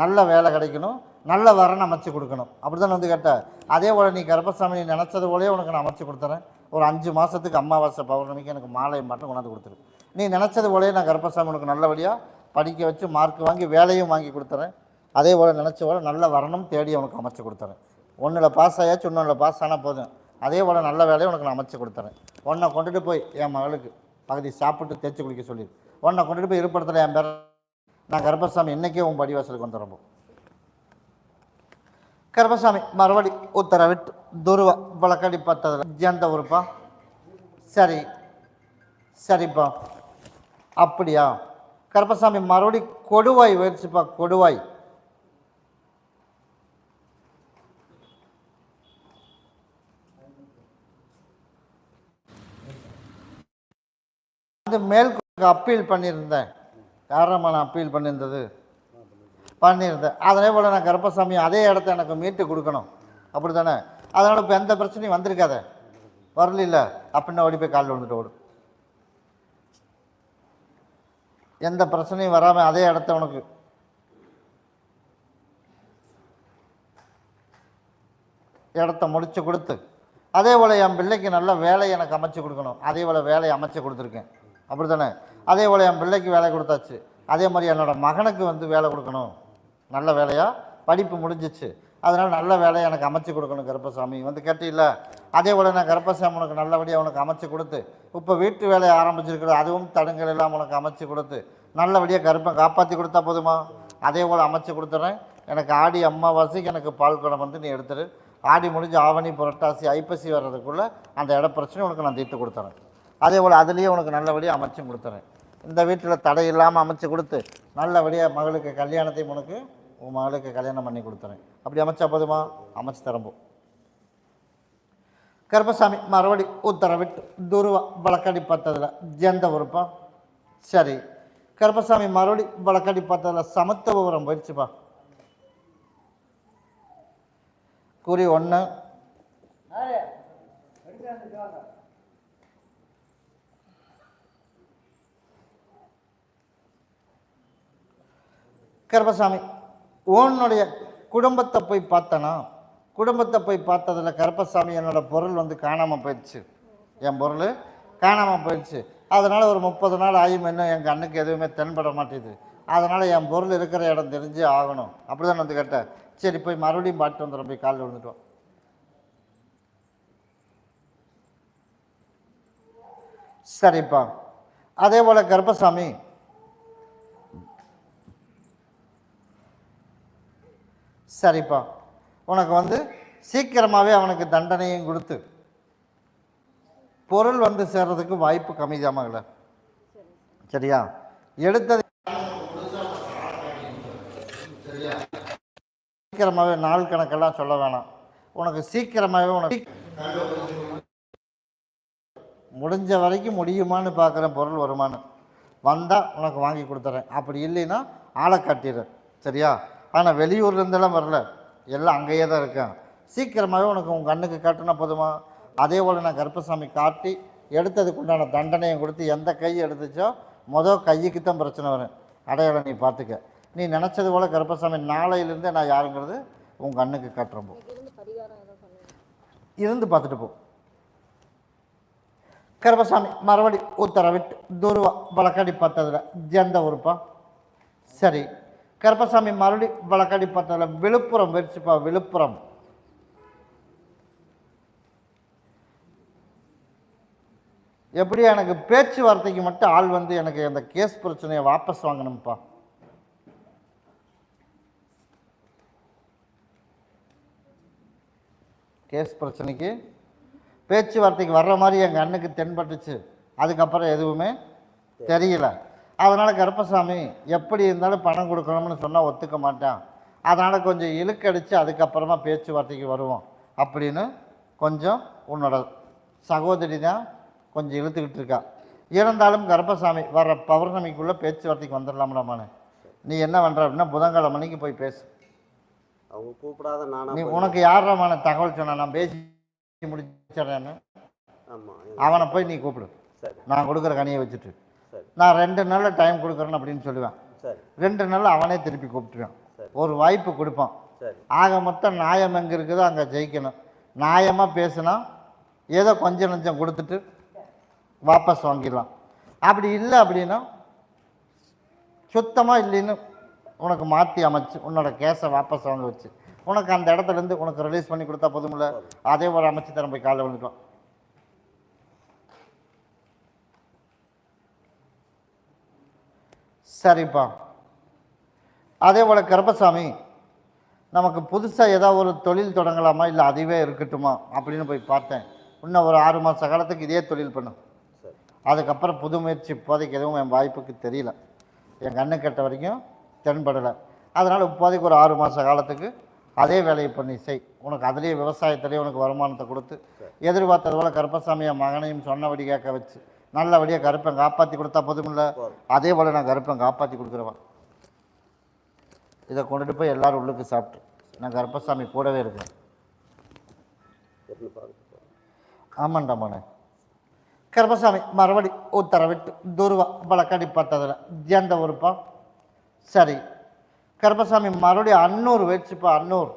நல்ல வேலை கிடைக்கணும் நல்ல வரன் அமைச்சு கொடுக்கணும். அப்படி தானே வந்து கேட்டேன் அதே போல் நீ கருப்பசாமி நீ நினச்சது போலே உனக்கு நான் அமைச்சு கொடுத்துறேன். ஒரு அஞ்சு மாதத்துக்கு அமாவாசை பௌர்ணமிக்கு எனக்கு மாலை மட்டும் கொண்டாந்து கொடுத்துரு. நீ நினச்சது போலே நான் கருப்பசாமி உனக்கு நல்லபடியாக படிக்க வச்சு மார்க் வாங்கி வேலையும் வாங்கி கொடுத்துறேன். அதே போல் நினச்ச போல் நல்ல வரணும் தேடி உனக்கு அமைச்சு கொடுத்துறேன். ஒன்றில் பாஸ் ஆயாச்சு இன்னொன்றில் பாஸ் ஆனால் போதும். அதே போல் நல்ல வேலையை உனக்கு நான் அமைச்சு கொடுத்துறேன். ஒன்றை கொண்டுட்டு போய் என் மகளுக்கு பகுதி சாப்பிட்டு தேய்ச்சி குளிக்க சொல்லி. ஒன்றை கொண்டுட்டு போய் இருப்படத்தில் என் பேர் நான் கருப்பசாமி இன்னைக்கே உன் படிவாசலுக்கு வந்துடுறோம் கருப்பசாமி மறுபடி உத்தரவிட்டு துருவ வழக்கடி பார்த்ததில் ஜந்த உறுப்பா? சரி சரிப்பா. அப்படியா? கருப்பசாமி மறுபடி கொடுவாய் போயிடுச்சுப்பா கொடுவாய். வந்து மேல் அப்பீல் பண்ணியிருந்தேன். யாரம்மா நான் அப்பீல் பண்ணியிருந்தது? பண்ணியிருந்தேன். அதே போல் நான் கருப்பசாமி அதே இடத்த எனக்கு மீட்டு கொடுக்கணும். அப்படி தானே அதனால் இப்போ எந்த பிரச்சனையும் வந்திருக்காத? வரல அப்படின்னு ஓடி போய் காலில் விழுந்துட்டு ஓடும். எந்த பிரச்சனையும் வராமல் அதே இடத்த உனக்கு இடத்த முடிச்சு கொடுத்து. அதே போல் என் பிள்ளைக்கு நல்ல வேலையை எனக்கு அமைச்சு கொடுக்கணும். அதே போல் வேலையை அமைச்சு கொடுத்துருக்கேன். அப்படி தானே அதே போல் என் பிள்ளைக்கு வேலை கொடுத்தாச்சு. அதே மாதிரி என்னோடய மகனுக்கு வந்து வேலை கொடுக்கணும். நல்ல வேலையாக படிப்பு முடிஞ்சிச்சு. அதனால் நல்ல வேலையை எனக்கு அமைச்சு கொடுக்கணும் கருப்பசாமி. வந்து கேட்டில்ல? அதே போல் நான் கருப்பசாமி உனக்கு நல்லபடியாக உனக்கு அமைச்சு கொடுத்து இப்போ வீட்டு வேலையை ஆரம்பிச்சிருக்கிறது அதுவும் தடங்கள் எல்லாம் உனக்கு அமைச்சு கொடுத்து நல்லபடியாக கருப்பை காப்பாற்றி கொடுத்தா போதுமா? அதே போல் அமைச்சு கொடுத்துட்றேன் எனக்கு ஆடி அம்மாவாசைக்கு எனக்கு பால் குடம் வந்து நீ எடுத்துரு. ஆடி முடிஞ்சு ஆவணி புரட்டாசி ஐப்பசி வர்றதுக்குள்ளே அந்த இட பிரச்சனை உனக்கு நான் தீர்த்து கொடுத்துறேன். அதே போல் அதுலேயே உனக்கு நல்லபடியாக அமைச்சும் கொடுத்துறேன். இந்த வீட்டில் தடை இல்லாமல் அமைச்சு கொடுத்து நல்லபடியாக மகளுக்கு கல்யாணத்தையும் உனக்கு உன் மகளுக்கு கல்யாணம் பண்ணி கொடுத்துறேன். அப்படி அமைச்சா போதுமா? அமைச்சு தரம்போம் கருப்பசாமி மறுபடி உத்தரவிட்டு துருவ வழக்கடி பார்த்ததில் ஜெந்த உறுப்பா? சரி. கருப்பசாமி மறுபடி வழக்கடி பார்த்ததில் சமத்துவபுரம் போயிடுச்சுப்பா குறி ஒன்று கருப்பசாமி உன்னுடைய குடும்பத்தை போய் பார்த்தனா? குடும்பத்தை போய் பார்த்ததில் கருப்பசாமி என்னோட பொருள் வந்து காணாமல் போயிடுச்சு. என் பொருள் காணாமல் போயிடுச்சு. அதனால் ஒரு முப்பது நாள் ஆயும் இன்னும் என் கண்ணுக்கு எதுவுமே தென்பட மாட்டேது அதனால் என் பொருள் இருக்கிற இடம் தெரிஞ்சு ஆகணும். அப்படி தான் வந்து கேட்டேன். சரி போய் மறுபடியும் பாட்டு வந்துடும் போய் காலில் விழுந்துட்டோம் சரிப்பா. அதே போல் கருப்பசாமி சரிப்பா. உனக்கு வந்து சீக்கிரமாகவே அவனுக்கு தண்டனையும் கொடுத்து பொருள் வந்து சேர்றதுக்கு வாய்ப்பு கம்மிதாமங்கள சரியா? எடுத்தது சீக்கிரமாகவே நாள் கணக்கெல்லாம் சொல்ல வேணாம். உனக்கு சீக்கிரமாகவே உனக்கு முடிஞ்ச வரைக்கும் முடியுமான்னு பார்க்குறேன் பொருள் வருமானம் வந்தால் உனக்கு வாங்கி கொடுத்துறேன். அப்படி இல்லைன்னா ஆளை காட்டிடுறேன் சரியா? ஆனால் வெளியூர்லேருந்தெல்லாம் வரல. எல்லாம் அங்கேயே தான் இருக்கேன். சீக்கிரமாகவே உனக்கு உன் கண்ணுக்கு காட்டினா போதுமா? அதே போல் நான் கருப்பசாமி காட்டி எடுத்ததுக்கு உண்டான தண்டனையும் கொடுத்து எந்த கை எடுத்துச்சோ மொதல் கையுக்கு தான் பிரச்சனை வரும். அடையாளம் நீ பார்த்துக்க. நீ நினச்சது போல் கருப்பசாமி நாளையிலேருந்தே நான் யாருங்கிறது உன் கண்ணுக்கு காட்டுறப்போ இருந்து பார்த்துட்டு போ. கருப்பசாமி மறுபடி உத்தரவிட்டு துருவா வழக்கடி பார்த்ததில் ஜெந்த உறுப்பா? சரி. கருப்பசாமி மறுபடி வழக்கடி பார்த்ததில் விழுப்புரம் வெறிச்சுப்பா விழுப்புரம். எப்படி எனக்கு பேச்சுவார்த்தைக்கு மட்டும் ஆள் வந்து எனக்கு அந்த கேஸ் பிரச்சனையை வாபஸ் வாங்கணும்ப்பா. கேஸ் பிரச்சனைக்கு பேச்சுவார்த்தைக்கு வர்ற மாதிரி எங்கள் அண்ணுக்கு தென்பட்டுச்சு. அதுக்கப்புறம் எதுவுமே தெரியல. அதனால் கருப்பசாமி எப்படி இருந்தாலும் பணம் கொடுக்கணும்னு சொன்னால் ஒத்துக்க மாட்டான். அதனால் கொஞ்சம் இழுக்கடிச்சு அதுக்கப்புறமா பேச்சுவார்த்தைக்கு வருவோம் அப்படின்னு கொஞ்சம் உன்னோட சகோதரி தான் கொஞ்சம் இழுத்துக்கிட்டு இருக்கா. இருந்தாலும் கருப்பசாமி வர பௌர்ணமிக்குள்ளே பேச்சுவார்த்தைக்கு வந்துடலாம்லாமான்னு நீ என்ன பண்ணுற அப்படின்னா புதன்கிழமை மணிக்கு போய் பேசு. அவங்க கூப்பிடாத நானா நீ உனக்கு யாரமான தகவல் சொன்னா நான் பேசி முடிச்சிடறேன்னு. ஆமா. அவனை போய் நீ கூப்பிடு. சரி. நான் கொடுக்குற கனியை வச்சுட்டு. நான் ரெண்டு நாளில் டைம் கொடுக்குறேன் அப்படின்னு சொல்லுவேன். சரி. ரெண்டு நாள் அவனே திருப்பி கூப்பிட்டுருவான். ஒரு வாய்ப்பு கொடுப்பான். சரி. ஆக மொத்தம் நியாயம் எங்கே இருக்குதோ அங்கே ஜெயிக்கணும். நியாயமாக பேசுனா ஏதோ கொஞ்சம் நஞ்சம் கொடுத்துட்டு வாபஸ் வாங்கிடலாம். அப்படி இல்லை அப்படின்னா சுத்தமாக இல்லைன்னு உனக்கு மாற்றி அமைச்சு உன்னோட கேஸை வாபஸ் வாங்க வச்சு. உனக்கு அந்த இடத்துல இருந்து உனக்கு ரிலீஸ் பண்ணி கொடுத்தா போதுமில்ல அதே ஒரு அமைச்சு தரம் போய் காலைல விழுந்துட்டோம் சரிப்பா. அதே போல் கருப்பசாமி நமக்கு புதுசாக ஏதாவது ஒரு தொழில் தொடங்கலாமா? இல்லை அதுவே இருக்கட்டுமா? அப்படின்னு போய் பார்த்தேன். இன்னும் ஒரு ஆறு மாத காலத்துக்கு இதே தொழில் பண்ணும். அதுக்கப்புறம் புது முயற்சி இப்போதைக்கு எதுவும் என் வாய்ப்புக்கு தெரியல. என் கண்ணு கட்ட வரைக்கும் தென்படலை. அதனால் இப்போதைக்கு ஒரு ஆறு மாத காலத்துக்கு அதே வேலையை பண்ணி செய். உனக்கு அதுலேயே விவசாயத்திலேயே உனக்கு வருமானத்தை கொடுத்து எதிர்பார்த்தது போல் கருப்பசாமி என் மகனையும் சொன்னபடி கேட்க வச்சு நல்லபடியாக கருப்பன் காப்பாற்றி கொடுத்தா போதுமில்ல. அதே போல் நான் கருப்பன் காப்பாற்றி கொடுக்குறவன். இதை கொண்டுட்டு போய் எல்லாரும் உள்ளுக்கு சாப்பிட்டு. நான் கருப்பசாமி கூடவே இருக்கேன். ஆமாண்டாமாண்ணே கருப்பசாமி மறுபடி உத்தரவிட்டு துருவா வழக்கடி பார்த்ததில். எந்த ஊருப்பா சரி. கருப்பசாமி மறுபடியும் அன்னூர் வச்சுப்பா அன்னூர்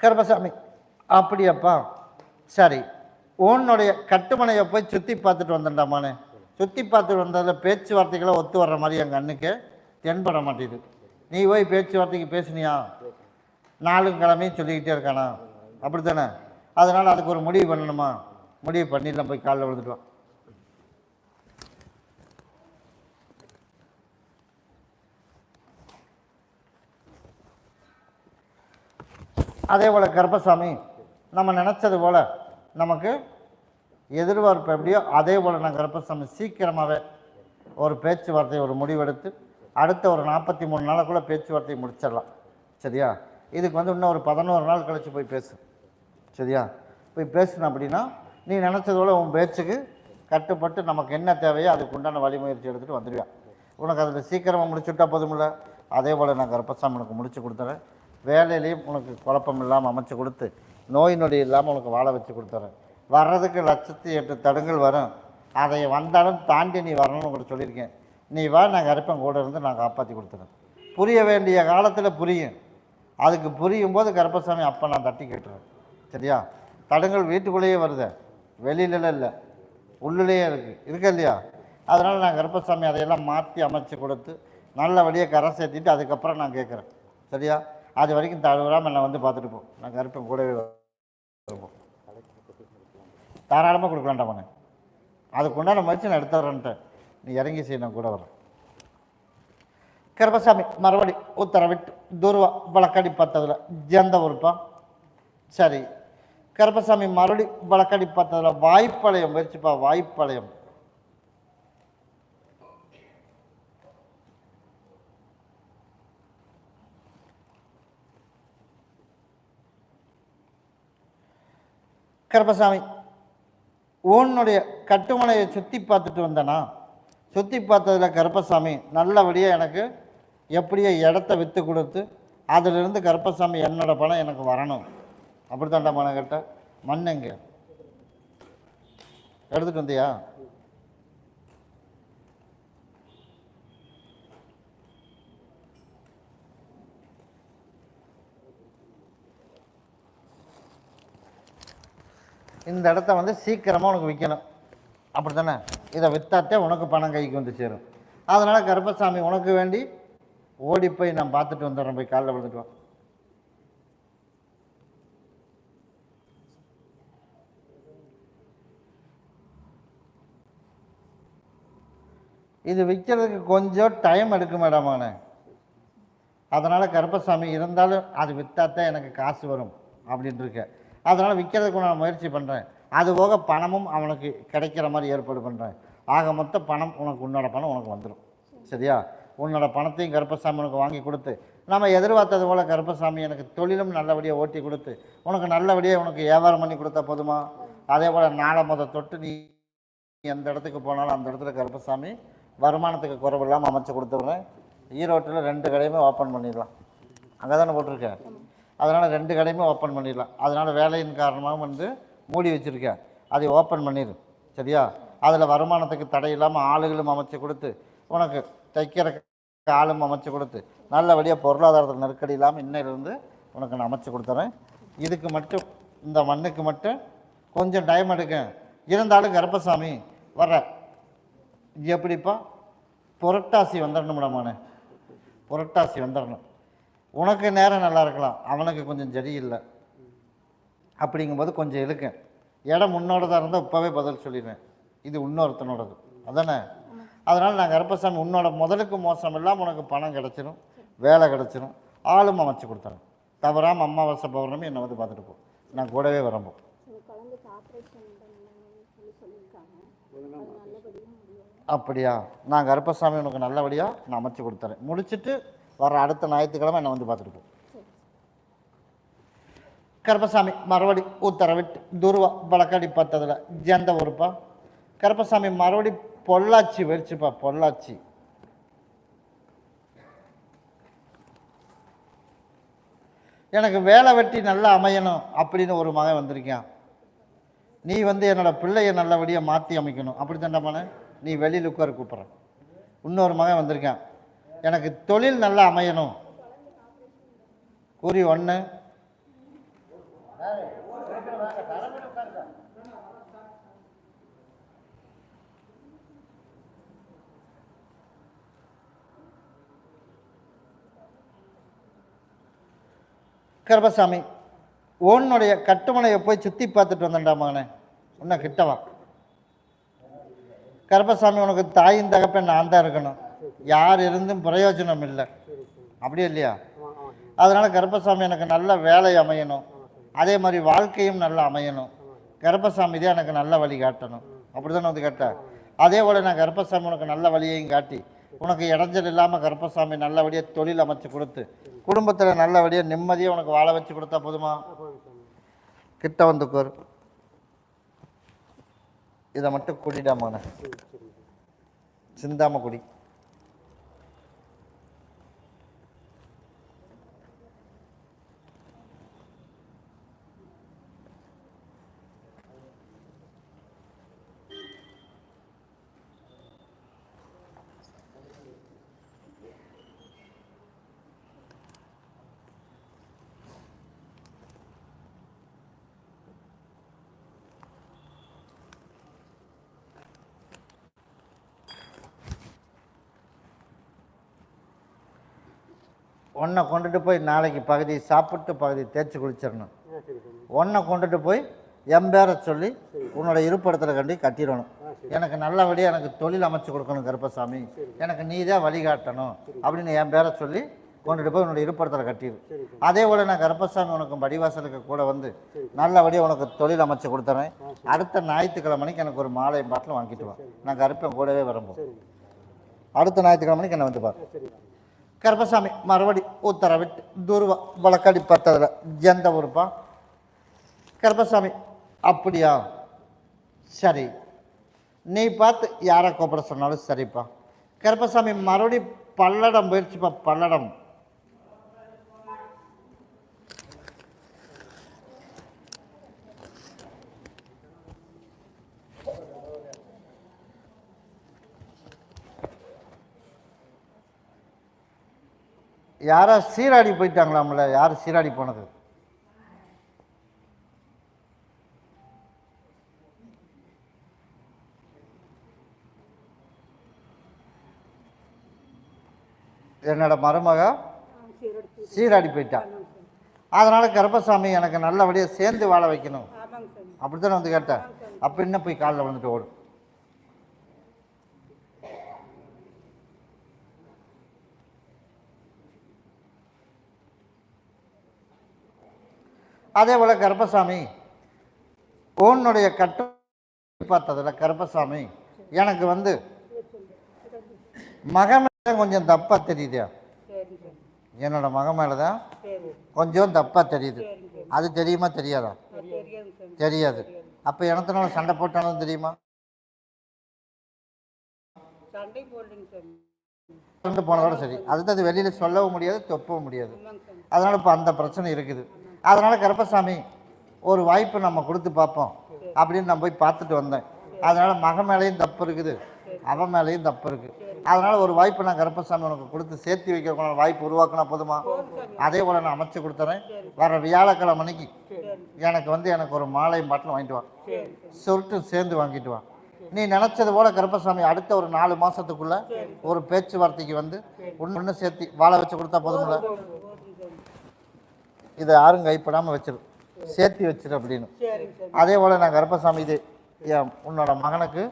கருப்பசாமி அப்படியாப்பா. சரி. உன்னுடைய கட்டுமனையை போய் சுற்றி பார்த்துட்டு வந்தேன்டாமானே சுற்றி பார்த்துட்டு வந்ததில் பேச்சுவார்த்தைகளை ஒத்து வர்ற மாதிரி எங்கள் அண்ணுக்கு தென்பட மாட்டேது. நீ போய் பேச்சுவார்த்தைக்கு பேசுனியா? நாளும் கிழமையும் சொல்லிக்கிட்டே இருக்கானா? அப்படி தானே அதனால் அதுக்கு ஒரு முடிவு பண்ணணுமா? முடிவு பண்ணிடலாம் போய் காலைல விழுந்துட்டு வா அதே போல் கருப்பசாமி நம்ம நினச்சது போல் நமக்கு எதிர்பார்ப்பு எப்படியோ அதே போல் நான் கருப்பசாமி சீக்கிரமாகவே ஒரு பேச்சுவார்த்தை ஒரு முடிவெடுத்து அடுத்த ஒரு நாற்பத்தி மூணு நாளுக்குள்ளே பேச்சுவார்த்தையை முடிச்சிடலாம். சரியா? இதுக்கு வந்து இன்னும் ஒரு பதினோரு நாள் கழித்து போய் பேசு. சரியா? போய் பேசுன அப்படின்னா நீ நினச்சது போல் உன் பேச்சுக்கு கட்டுப்பட்டு நமக்கு என்ன தேவையோ அதுக்கு உண்டான வழிமுயற்சி எடுத்துகிட்டு வந்துடுவேன். உனக்கு அதில் சீக்கிரமாக முடிச்சுட்டா போதுமில்ல அதே போல் நான் கருப்பசாமி உனக்கு முடிச்சு கொடுத்துறேன். வேலையிலையும் உனக்கு குழப்பம் இல்லாமல் அமைச்சு கொடுத்து நோய் நொடி இல்லாமல் உனக்கு வாழ வச்சு கொடுத்துறேன். வர்றதுக்கு லட்சத்தி எட்டு தடங்கள் வரும். அதை வந்தாலும் தாண்டி நீ வரணும்னு உங்கள்கிட்ட சொல்லியிருக்கேன். நீ வா நான் கருப்பன் கூட இருந்து நான் காப்பாற்றி கொடுத்துறேன். புரிய வேண்டிய காலத்தில் புரியும். அதுக்கு புரியும் போது கருப்பசாமி அப்போ நான் தட்டி கேட்டுறேன். சரியா? தடங்கள் வீட்டுக்குள்ளேயே வருது. வெளியிலலாம் இல்லை. உள்ளுலேயே இருக்குது இருக்கு இல்லையா? அதனால் நான் கருப்பசாமி அதையெல்லாம் மாற்றி அமைச்சு கொடுத்து நல்லபடியாக கரை சேர்த்திட்டு அதுக்கப்புறம் நான் கேட்குறேன் சரியா? அது வரைக்கும் தழுவராமல் என்னை வந்து பார்த்துட்டு போ. நான் கருப்பன் கூடவே வருவோம் தாராளமாக கொடுக்கலாம்டா மனு அதுக்கு உண்டான முயற்சி நான் எடுத்துறேன்ட்டு நீ இறங்கி செய்ய நான் கூட வரேன். கருப்பசாமி மறுபடி உத்தரவிட்டு துருவா வழக்கடி பார்த்ததில் ஜெந்த உறுப்பா சரி. கருப்பசாமி மறுபடி வழக்கடி பார்த்ததில் வாய்ப்பாளையம் முயற்சிப்பா வாய்ப்பாளையம். கருப்பசாமி உன்னுடைய கட்டுமனையை சுற்றி பார்த்துட்டு வந்தனா? சுற்றி பார்த்ததில் கருப்பசாமி நல்லபடியாக எனக்கு எப்படியோ இடத்த விற்று கொடுத்து அதிலிருந்து கருப்பசாமி என்னோட பணம் எனக்கு வரணும். அப்படி தாண்டா பணம் கேட்ட? மண் எங்க எடுத்துட்டு வந்தியா? இந்த இடத்த வந்து சீக்கிரமாக உனக்கு விற்கணும் அப்படி தானே இதை விற்றாத்தே உனக்கு பணம் கைக்கு வந்து சேரும். அதனால் கருப்பசாமி உனக்கு வேண்டி ஓடி போய் நான் பார்த்துட்டு வந்துடுறேன். போய் காலில் விழுந்துட்டு வா. இது விற்கிறதுக்கு கொஞ்சம் டைம் எடுக்கும் மேடமானே அதனால் கருப்பசாமி இருந்தாலும் அது விற்றாத்தான் எனக்கு காசு வரும் அப்படின்ட்டு இருக்கேன் அதனால் விற்கிறதுக்கு நான் முயற்சி பண்ணுறேன் அது போக பணமும் அவனுக்கு கிடைக்கிற மாதிரி ஏற்பாடு பண்ணுறேன் ஆக மொத்த பணம் உனக்கு உன்னோட பணம் உனக்கு வந்துடும் சரியா? உன்னோட பணத்தையும் கருப்பசாமி உனக்கு வாங்கி கொடுத்து நம்ம எதிர்பார்த்தது போல் கருப்பசாமி எனக்கு தொழிலும் நல்லபடியாக ஓட்டி கொடுத்து உனக்கு நல்லபடியாக உனக்கு வியாபாரம் பண்ணி கொடுத்தா போதுமா? அதே போல் நாளை முத தொட்டு நீ எந்த இடத்துக்கு போனாலும் அந்த இடத்துல கருப்பசாமி வருமானத்துக்கு குறைவு இல்லாமல் அமைச்சு கொடுத்துட்றேன். ஈரோட்டில் ரெண்டு கடையுமே ஓப்பன் பண்ணிடலாம். அங்கே தானே போட்டிருக்கேன் அதனால் ரெண்டு கடையுமே ஓப்பன் பண்ணிடலாம். அதனால் வேலையின் காரணமாக வந்து மூடி வச்சுருக்கேன். அதை ஓப்பன் பண்ணிடு. சரியா? அதில் வருமானத்துக்கு தடை இல்லாமல் ஆளுகளும் அமைச்சு கொடுத்து உனக்கு தைக்கிற ஆளும் அமைச்சு கொடுத்து நல்லபடியாக பொருளாதாரத்தில் நெருக்கடி இல்லாமல் இன்னிலிருந்து உனக்கு நான் அமைச்சு கொடுத்துறேன். இதுக்கு மட்டும் இந்த மண்ணுக்கு மட்டும் கொஞ்சம் டைம் எடுக்க இருந்தாலும் கருப்பசாமி வர்ற. எப்படிப்பா? புரட்டாசி வந்துடணும் மேடமானே புரட்டாசி வந்துடணும். உனக்கு நேரம் நல்லா இருக்கலாம். அவனுக்கு கொஞ்சம் சரியில்லை அப்படிங்கும்போது கொஞ்சம் இருக்கு இடம் உன்னோடதாக இருந்தால் இப்போவே பதில் சொல்லிடுவேன். இது இன்னொருத்தனோடது. அதானே? அதனால் நான் கருப்பசாமி உன்னோட முதலுக்கு மோசம் இல்லாமல் உனக்கு பணம் கிடச்சிரும் வேலை கிடச்சிரும். ஆளும் அமைச்சு கொடுத்துறேன் தவறாமல் அமாவாசை பௌர்ணமி என்னை வந்து பார்த்துட்டு போ. நான் கூடவே வரம்போ. அப்படியா? நான் கருப்பசாமி உனக்கு நல்லபடியாக நான் அமைச்சு கொடுத்துறேன். முடிச்சுட்டு வர அடுத்த ஞாயிற்றுக்கிழமை என்னை வந்து பார்த்துட்டு போ. கருப்பசாமி மறுபடி உத்தரவிட்டு துருவா வழக்கடி பத்ததில் ஜெந்த ஊருப்பா? கருப்பசாமி மறுபடி பொள்ளாச்சி வெறிச்சுப்பா பொள்ளாச்சி. எனக்கு வேலை வெட்டி நல்லா அமையணும் அப்படின்னு ஒரு மகன் வந்திருக்கான். நீ வந்து என்னோட பிள்ளையை நல்லபடியாக மாற்றி அமைக்கணும். அப்படி தாண்டமான நீ வெளியில் உட்கார கூப்பிட்ற. இன்னொரு மகன் வந்திருக்கான். எனக்கு தொழில் நல்லா அமையணும். கூறி ஒன்று கர்பசாமி உன்னுடைய கட்டுமனையை போய் சுற்றி பார்த்துட்டு வந்தேன்டா மகனே. உன்னை கிட்டவா கர்பசாமி உனக்கு தாயின் தகப்பன் நான் தான் இருக்கணும். யார் இருந்தும் பிரயோஜனம் இல்லை அப்படியே இல்லையா? அதனால் கருப்பசாமி எனக்கு நல்ல வேலை அமையணும். அதே மாதிரி வாழ்க்கையும் நல்லா அமையணும். கருப்பசாமி தான் எனக்கு நல்ல வழி காட்டணும். அப்படி தானே வந்து கேட்டேன் அதே போல் நான் கருப்பசாமி உனக்கு நல்ல வழியையும் காட்டி உனக்கு இடைஞ்சல் இல்லாமல் கருப்பசாமி நல்லபடியாக தொழில் அமைச்சு கொடுத்து குடும்பத்தில் நல்லபடியாக நிம்மதியாக உனக்கு வாழ வச்சு கொடுத்தா போதுமா? கிட்ட வந்துக்கோர் இதை மட்டும் குடிடாமான சிந்தாம குடி. ஒன்றை கொண்டுட்டு போய் நாளைக்கு பகுதி சாப்பிட்டு பகுதி தேய்ச்சி குளிச்சிடணும். ஒன்றை கொண்டுட்டு போய் என் பேரை சொல்லி உன்னோட இருப்பிடத்தில் கண்டி கட்டிடணும். எனக்கு நல்லபடியாக எனக்கு தொழில் அமைச்சு கொடுக்கணும் கருப்பசாமி. எனக்கு நீ தான் வழிகாட்டணும் அப்படின்னு என் பேரை சொல்லி கொண்டுட்டு போய் உன்னோட இருப்பிடத்தில் கட்டிடு. அதே போல் நான் கருப்பசாமி உனக்கு படிவாசலுக்கு கூட வந்து நல்லபடியாக உனக்கு தொழில் அமைச்சு கொடுத்துறேன். அடுத்த ஞாயிற்றுக்கிழமைக்கு எனக்கு ஒரு மாலை பாட்டில் வாங்கிட்டு வா. நான் கருப்பேன் கூடவே வரும்போது. அடுத்த ஞாயிற்றுக்கிழமைக்கு என்னை வந்து பாரு. கருப்பசாமி மறுபடி உத்தரவிட்டு துருவா வழக்கடி பத்ததில் எந்த ஊருப்பா கருப்பசாமி அப்படியா? சரி. நீ பார்த்து யாரை கூப்பிட சொன்னாலும் சரிப்பா. கருப்பசாமி மறுபடி பல்லடம் போயிடுச்சுப்பா பல்லடம். யாரோ சீராடி போயிட்டாங்களாம்ல? யார் சீராடி போனது? என்னோட மருமக சீராடி போயிட்டான் அதனால் கருப்பசாமி எனக்கு நல்லபடியாக சேர்ந்து வாழ வைக்கணும். அப்படித்தானே வந்து கேட்டேன். அப்போ என்ன போய் காலில் விழுந்துட்டு ஓடும். அதே போல் கருப்பசாமி உன்னுடைய கட்டு பார்த்ததில் கருப்பசாமி எனக்கு வந்து மகன் மேல கொஞ்சம் தப்பாக தெரியுது என்னோட மகன் மேலே தான் கொஞ்சம் தப்பாக தெரியுது. அது தெரியுமா தெரியாதா? தெரியாது. அப்போ எனத்தினால சண்டை போட்டாலும் தெரியுமா? சண்டை போனதோட சரி. அதுதான் அது வெளியில் சொல்லவும் முடியாது தொப்பவும் முடியாது. அதனால் இப்போ அந்த பிரச்சனை இருக்குது. அதனால் கருப்பசாமி ஒரு வாய்ப்பு நம்ம கொடுத்து பார்ப்போம் அப்படின்னு நான் போய் பார்த்துட்டு வந்தேன். அதனால் மகன் மேலேயும் தப்பு இருக்குது அவன் மேலேயும் தப்பு இருக்குது. அதனால் ஒரு வாய்ப்பு நான் கருப்பசாமி உனக்கு கொடுத்து சேர்த்து வைக்கிற வாய்ப்பு உருவாக்கினா போதுமா? அதே போல் நான் அமைச்சு கொடுத்துறேன். வர வியாழக்கிழமை அன்னைக்கு எனக்கு வந்து எனக்கு ஒரு மாலை பாட்டில் வாங்கிட்டு வா. சொருட்டும் சேர்ந்து வாங்கிட்டு வா. நீ நினச்சது போல கருப்பசாமி அடுத்த ஒரு நாலு மாதத்துக்குள்ளே ஒரு பேச்சுவார்த்தைக்கு வந்து ஒன்று ஒன்று சேர்த்து வாழை வச்சு கொடுத்தா போதும்ல? இதை யாரும் கைப்படாமல் வச்சிரு. சேர்த்து வச்சிரு அப்படின்னு. அதே போல் நான் கருப்பசாமி இது என் உன்னோட மகனுக்கு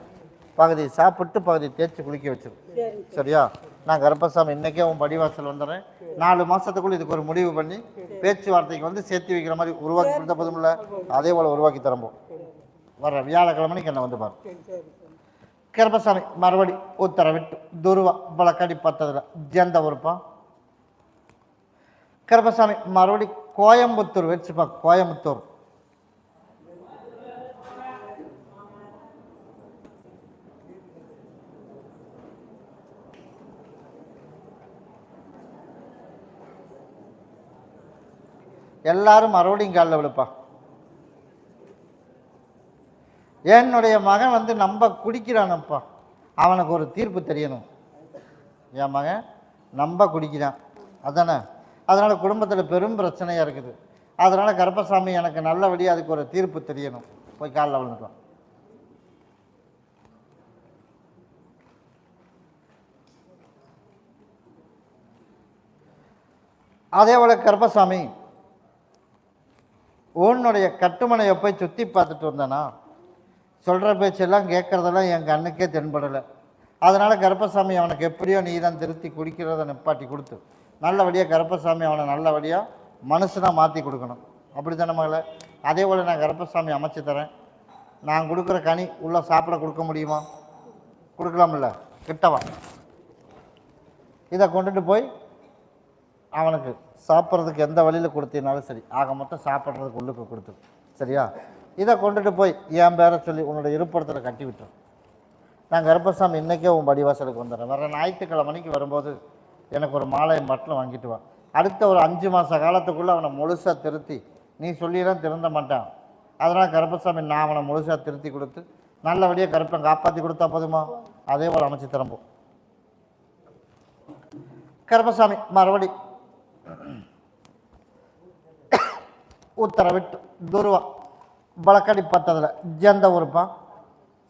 பகுதி சாப்பிட்டு பகுதி தேய்ச்சி குளிக்க வச்சிரு. சரியா? நான் கருப்பசாமி இன்னைக்கே உன் படிவாசல் வந்துடுறேன். நாலு மாதத்துக்குள்ள இதுக்கு ஒரு முடிவு பண்ணி பேச்சுவார்த்தைக்கு வந்து சேர்த்து வைக்கிற மாதிரி உருவாக்கி கொடுத்த போதும்ல? அதே போல் உருவாக்கி தரம்போம் வர வியாழக்கிழமைக்கு என்னை வந்து பாரு. கருப்பசாமி மறுபடி உத்தரவிட்டு துருவா பழக்கடி பத்ததில். ஜெந்த உறுப்பா? கருப்பசாமி மறுபடி கோயம்புத்தூர் வச்சுப்பா கோயம்புத்தூர். எல்லாரும் மறுபடியும் காலில் விழுப்பா. என்னுடைய மகன் வந்து நம்ப குடிக்கிறானப்பா. அவனுக்கு ஒரு தீர்ப்பு தெரியணும். என் மகன் நம்ப குடிக்கிறான். அதானே? அதனால் குடும்பத்தில் பெரும் பிரச்சனையாக இருக்குது. அதனால் கருப்பசாமி எனக்கு நல்லபடியாக அதுக்கு ஒரு தீர்ப்பு தெரியணும். போய் காலில் விழுந்துக்கலாம். அதே போல் கருப்பசாமி உன்னுடைய கட்டுமனையை போய் சுற்றி பார்த்துட்டு வந்தேனா சொல்கிற பேச்செல்லாம் கேட்குறதெல்லாம் என் கண்ணுக்கே தென்படலை. அதனால் கருப்பசாமி அவனுக்கு எப்படியோ நீ தான் திருத்தி குடிக்கிறத நிப்பாட்டி கொடுத்து. நல்லபடியாக கருப்பசாமி அவனை நல்லபடியாக மனசுனா மாற்றி கொடுக்கணும். அப்படி தானே மகளே? அதே போல் நான் கருப்பசாமி அமைச்சு தரேன். நான் கொடுக்குற கனி உள்ளே சாப்பிட கொடுக்க முடியுமா? கொடுக்கலாம்ல. கிட்டவா இதை கொண்டுட்டு போய் அவனுக்கு சாப்பிட்றதுக்கு எந்த வழியில் கொடுத்தீங்கனாலும் சரி ஆக மொத்தம் சாப்பிட்றதுக்கு உள்ளுக்கு கொடுத்துரு. சரியா? இதை கொண்டுட்டு போய் என் பேரை சொல்லி உன்னோட இருப்பிடத்தில் கட்டி விட்டுரும் நான் கருப்பசாமி இன்றைக்கே உன் படிவாசலுக்கு வந்துடுறேன். வர ஞாயிற்றுக்கிழமை மணிக்கு வரும்போது எனக்கு ஒரு மாலை மட்டும் வாங்கிட்டு வா. அடுத்த ஒரு அஞ்சு மாத காலத்துக்குள்ளே அவனை முழுசாக திருத்தி நீ சொல்லியெல்லாம் திருந்த மாட்டான். அதனால் கருப்பசாமி நான் அவனை முழுசாக திருத்தி கொடுத்து நல்லபடியாக கருப்பன் காப்பாற்றி கொடுத்தா போதுமா? அதே போல் அமைச்சு திரும்பும் கருப்பசாமி மறுபடி உத்தரவிட்டு துருவா வழக்கடி பத்ததில் ஜெந்த ஊருப்பான்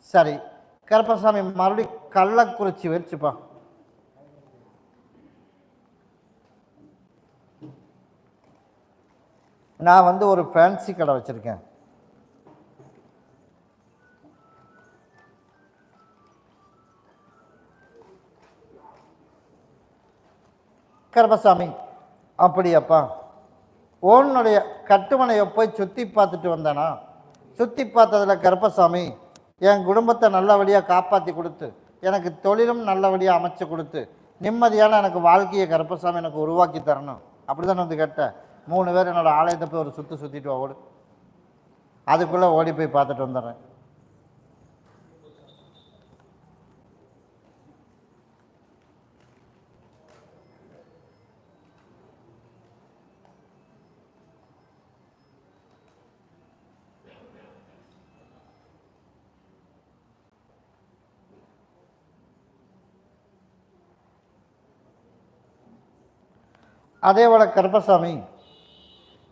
சரி. கருப்பசாமி மறுபடி கள்ளக்குறிச்சி வச்சுப்பா நான் வந்து ஒரு ஃபேன்சி கடை வச்சுருக்கேன். கருப்பசாமி அப்படியாப்பா. உன்னுடைய கட்டுமனையை போய் சுற்றி பார்த்துட்டு வந்தேனா? சுற்றி பார்த்ததில் கருப்பசாமி என் குடும்பத்தை நல்லபடியாக காப்பாற்றி கொடுத்து எனக்கு தொழிலும் நல்லபடியாக அமைச்சு கொடுத்து நிம்மதியான எனக்கு வாழ்க்கையை கருப்பசாமி எனக்கு உருவாக்கி தரணும். அப்படி தான் வந்து கேட்டேன். மூணு பேர் என்னோட ஆலயத்தை போய் ஒரு சுற்று சுற்றிட்டு வா, ஓடு. அதுக்குள்ளே ஓடி போய் பார்த்துட்டு வந்துடுறேன். அதே போல் கருப்பசாமி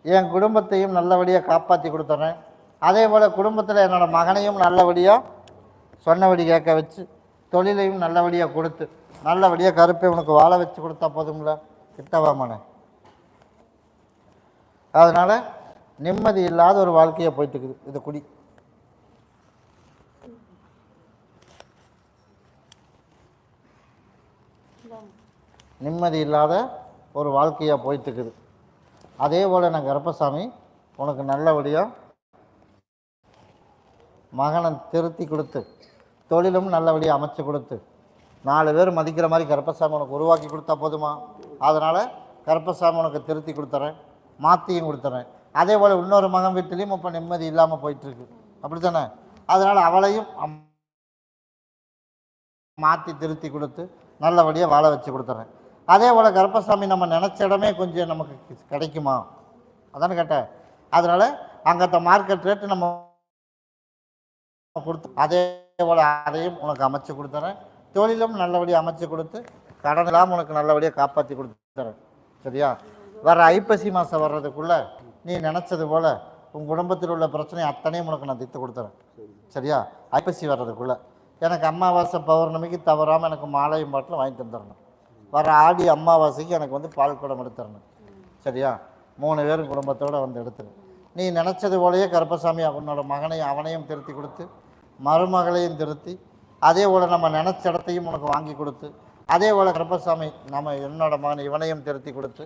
என் குடும்பத்தையும் நல்லபடியாக காப்பாற்றி கொடுத்துட்றேன் அதே போல் குடும்பத்தில் என்னோடய மகனையும் நல்லபடியாக சொன்னபடி கேட்க வச்சு தொழிலையும் நல்லபடியாக கொடுத்து நல்லபடியாக கருப்பை உனக்கு வாழ வச்சு கொடுத்தா போதும்ல? கிட்டவாமனே அதனால் நிம்மதி இல்லாத ஒரு வாழ்க்கையை போயிட்டு இருக்குது இது குடி. நிம்மதி இல்லாத ஒரு வாழ்க்கையாக போயிட்டு இருக்குது அதே போல் நான் கருப்பசாமி உனக்கு நல்லபடியாக மகனை திருத்தி கொடுத்து தொழிலும் நல்லபடியாக அமைச்சு கொடுத்து. நாலு பேர் மதிக்கிற மாதிரி கருப்பசாமி உனக்கு உருவாக்கி கொடுத்தா போதுமா? அதனால் கருப்பசாமி உனக்கு திருத்தி கொடுத்துறேன் மாற்றியும் கொடுத்துறேன். அதே போல் இன்னொரு மகன் வீட்டிலையும் இப்போ நிம்மதி இல்லாமல் போயிட்டுருக்கு. அப்படி தானே அதனால் அவளையும் மாற்றி திருத்தி கொடுத்து நல்லபடியாக வாழ வச்சு கொடுத்துறேன். அதே போல் கருப்பசாமி நம்ம நினச்ச இடமே கொஞ்சம் நமக்கு கிடைக்குமா? அதானே கேட்டேன். அதனால் அங்கத்த மார்க்கெட் ரேட்டு நம்ம கொடுத்து அதே போல் அதையும் உனக்கு அமைச்சு கொடுத்துறேன். தொழிலும் நல்லபடியாக அமைச்சு கொடுத்து கடன் இல்லாமல் உனக்கு நல்லபடியாக காப்பாற்றி கொடுத்துறேன். சரியா? வர ஐப்பசி மாதம் வர்றதுக்குள்ளே நீ நினச்சது போல் உன் குடும்பத்தில் உள்ள பிரச்சனை அத்தனையும் உனக்கு நான் தீர்த்து கொடுத்துறேன். சரியா? ஐப்பசி வர்றதுக்குள்ளே. எனக்கு அமாவாசை பௌர்ணமிக்கு தவறாமல் எனக்கு மாலையும் பாட்டில் வாங்கி தந்துடணும். வர ஆடி அமாவாசைக்கு எனக்கு வந்து பால் குடம் எடுத்துடணும். சரியா? மூணு பேரும் குடும்பத்தோடு வந்து எடுத்துரு நீ நினச்சது போலயே கருப்பசாமி அவனோட மகனையும் அவனையும் திருத்தி கொடுத்து மருமகளையும் திருத்தி அதே போல் நம்ம நினச்ச இடத்தையும் உனக்கு வாங்கி கொடுத்து அதே போல் கருப்பசாமி நம்ம என்னோட மகன் இவனையும் திருத்தி கொடுத்து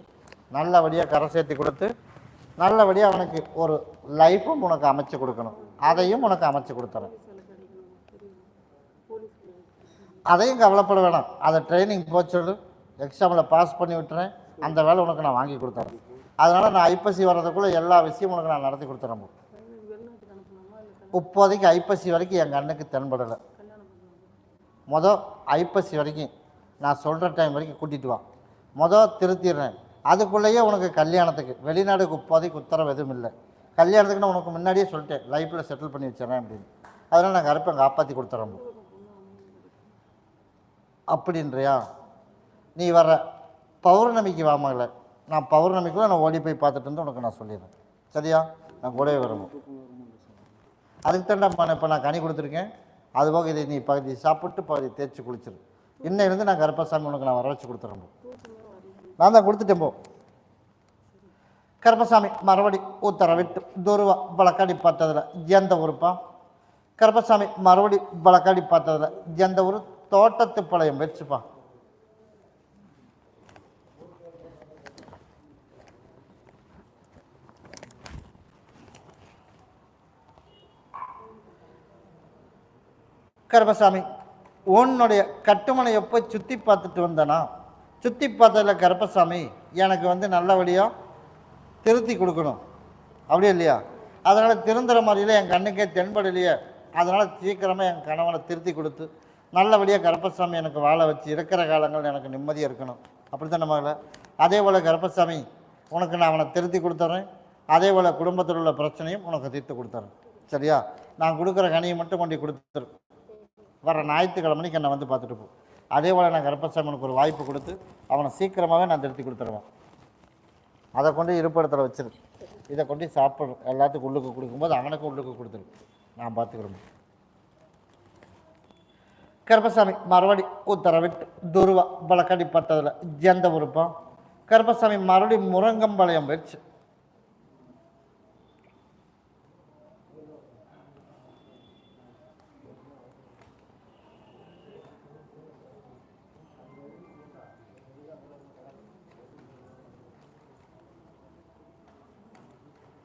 நல்லபடியாக கரை சேர்த்தி கொடுத்து நல்லபடியாக அவனுக்கு ஒரு லைஃப்பும் உனக்கு அமைச்சு கொடுக்கணும். அதையும் உனக்கு அமைச்சு கொடுத்துறேன். அதையும் கவலைப்பட வேணாம். அதை ட்ரைனிங் போக சொல்லு. எக்ஸாமில் பாஸ் பண்ணி விட்டுறேன். அந்த வேலை உனக்கு நான் வாங்கி கொடுத்துறேன். அதனால் நான் ஐப்பசி வர்றதுக்குள்ளே எல்லா விஷயமும் உனக்கு நான் நடத்தி கொடுத்துறேன் இப்போதைக்கு ஐப்பசி வரைக்கும் எங்கள் அண்ணுக்கு தென்படலை. மொதல் ஐப்பசி வரைக்கும் நான் சொல்கிற டைம் வரைக்கும் கூட்டிகிட்டு வா. மொதல் திருத்திடுறேன். அதுக்குள்ளேயே உனக்கு கல்யாணத்துக்கு வெளிநாடுக்கு இப்போதைக்கு உத்தரவு எதுவும் இல்லை. கல்யாணத்துக்கு நான் உனக்கு முன்னாடியே சொல்லிட்டேன். லைஃப்பில் செட்டில் பண்ணி வச்சிடறேன் அப்படின்னு. அதனால் நாங்கள் கருப்பை காப்பாற்றி கொடுத்துறோம் அப்படின்றியா? நீ வர பௌர்ணமிக்கு வாமல நான் பௌர்ணமிக்குள்ள நான் ஓடி போய் பார்த்துட்டு வந்து உனக்கு நான் சொல்லிடுறேன். சரியா? நான் கூடவே வரணும். அதுக்கு தாண்டா இப்போ நான் கனி கொடுத்துருக்கேன். அது போக இதை நீ பகுதி சாப்பிட்டு பகுதி தேய்ச்சி குளிச்சிரு. இன்னையிலேருந்து நான் கருப்பசாமி உனக்கு நான் வர வச்சு கொடுத்துறேன் நான் தான் கொடுத்துட்டேன் போ. கருப்பசாமி மறுபடி உத்தரவிட்டு துருவா பழக்காடி பார்த்ததில் எந்த ஊருப்பா கருப்பசாமி மறுபடி பழக்காடி பார்த்ததில் எந்த ஊர் தோட்டத்து பழையம் வச்சுப்பா. கருப்பசாமி உன்னுடைய கட்டுமனை எப்போ சுற்றி பார்த்துட்டு வந்தனா? சுற்றி பார்த்ததில் கருப்பசாமி எனக்கு வந்து நல்லபடியாக திருத்தி கொடுக்கணும். அப்படியே இல்லையா? அதனால் திருந்துற மாதிரியில் என் கண்ணுக்கே தென்படலையே அதனால் சீக்கிரமாக என் கணவனை திருத்தி கொடுத்து நல்லபடியாக கருப்பசாமி எனக்கு வாழ வச்சு இருக்கிற காலங்கள் எனக்கு நிம்மதியாக இருக்கணும். அப்படி தானே மகள அதே போல் கருப்பசாமி உனக்கு நான் அவனை திருத்தி கொடுத்துட்றேன் அதே போல் குடும்பத்தில் உள்ள பிரச்சனையும் உனக்கு தீர்த்து கொடுத்துறேன். சரியா? நான் கொடுக்குற கனியை மட்டும் கொண்டு கொடுத்துரு. வர ஞாயிற்றுக்கிழமைக்கு என்னை வந்து பார்த்துட்டு போ. அதே போல் நான் கருப்பசாமினுக்கு ஒரு வாய்ப்பு கொடுத்து அவனை சீக்கிரமாகவே நான் திருத்தி கொடுத்துருவேன். அதை கொண்டு இருப்பிடத்தில் வச்சிரு. இதை கொண்டு சாப்பிட்ற எல்லாத்துக்கும் உள்ளுக்கு கொடுக்கும்போது அவனுக்கும் உள்ளுக்கு கொடுத்துரு. நான் பார்த்துக்கிறேன். கருப்பசாமி மறுபடி உத்தரவிட்டு துருவா பழக்கடி பத்ததில் எந்த உறுப்பம் கருப்பசாமி மறுபடி முருங்கம்பாளையம் வச்சு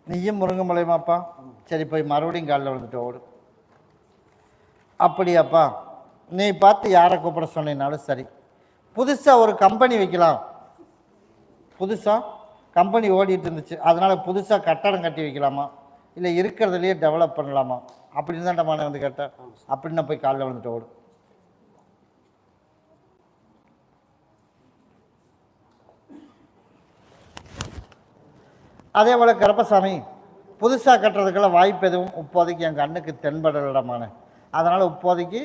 நீயும் முருங்கை மலையமாப்பா சரி போய் மறுபடியும் காலில் விழுந்துட்டு ஓடு. அப்படியாப்பா. நீ பார்த்து யாரை கூப்பிட சொன்னீங்கனாலும் சரி. புதுசாக ஒரு கம்பெனி வைக்கலாம். புதுசாக கம்பெனி ஓடிட்டு இருந்துச்சு. அதனால் புதுசாக கட்டடம் கட்டி வைக்கலாமா? இல்லை இருக்கிறதுலையே டெவலப் பண்ணலாமா? அப்படின்னு தான் நம்ம வந்து கேட்டேன். அப்படின்னு போய் காலில் விழுந்துட்டு ஓடும் அதே போல் கருப்பசாமி புதுசாக கட்டுறதுக்கெல்லாம் வாய்ப்பு எதுவும் இப்போதைக்கு என் கண்ணுக்கு தென்படலமான அதனால் இப்போதைக்கு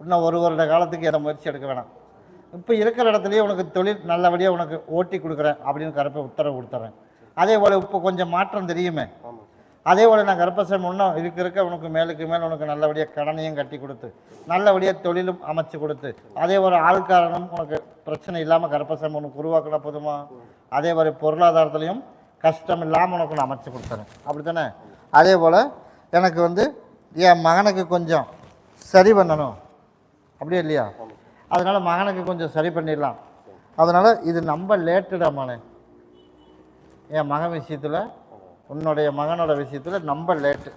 இன்னும் ஒரு வருட காலத்துக்கு எதை முயற்சி எடுக்க வேணாம். இப்போ இருக்கிற இடத்துலையே உனக்கு தொழில் நல்லபடியாக உனக்கு ஓட்டி கொடுக்குறேன் அப்படின்னு கருப்பை உத்தரவு கொடுத்துறேன். அதே போல் இப்போ கொஞ்சம் மாற்றம் தெரியுமே. அதே போல் நான் கருப்பசாமி இன்னும் இருக்க இருக்க உனக்கு மேலுக்கு மேல் உனக்கு நல்லபடியாக கடனையும் கட்டி கொடுத்து நல்லபடியாக தொழிலும் அமைச்சு கொடுத்து அதே ஒரு ஆள்காரனும் உனக்கு பிரச்சனை இல்லாமல் கருப்பசாமி உனக்கு உருவாக்கினா போதுமா? அதே மாதிரி பொருளாதாரத்துலேயும் கஷ்டம் இல்லாமல் உனக்கு நான் அமைச்சு கொடுத்துறேன். அப்படி தானே அதே போல் எனக்கு வந்து என் மகனுக்கு கொஞ்சம் சரி பண்ணணும். அப்படியே இல்லையா? அதனால் மகனுக்கு கொஞ்சம் சரி பண்ணிடலாம். அதனால் இது நம்ம லேட்டுடாமானே என் மகன் விஷயத்தில் உன்னுடைய மகனோட விஷயத்தில் நம்ம லேட்டு.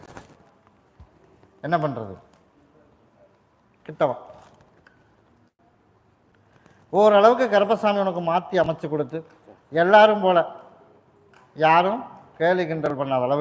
என்ன பண்ணுறது கிட்டவா ஓரளவுக்கு கருப்பசாமி உனக்கு மாற்றி அமைச்சு கொடுத்து எல்லாரும் போல. யாரும் கேலி கிண்டல் பண்ணாத அளவு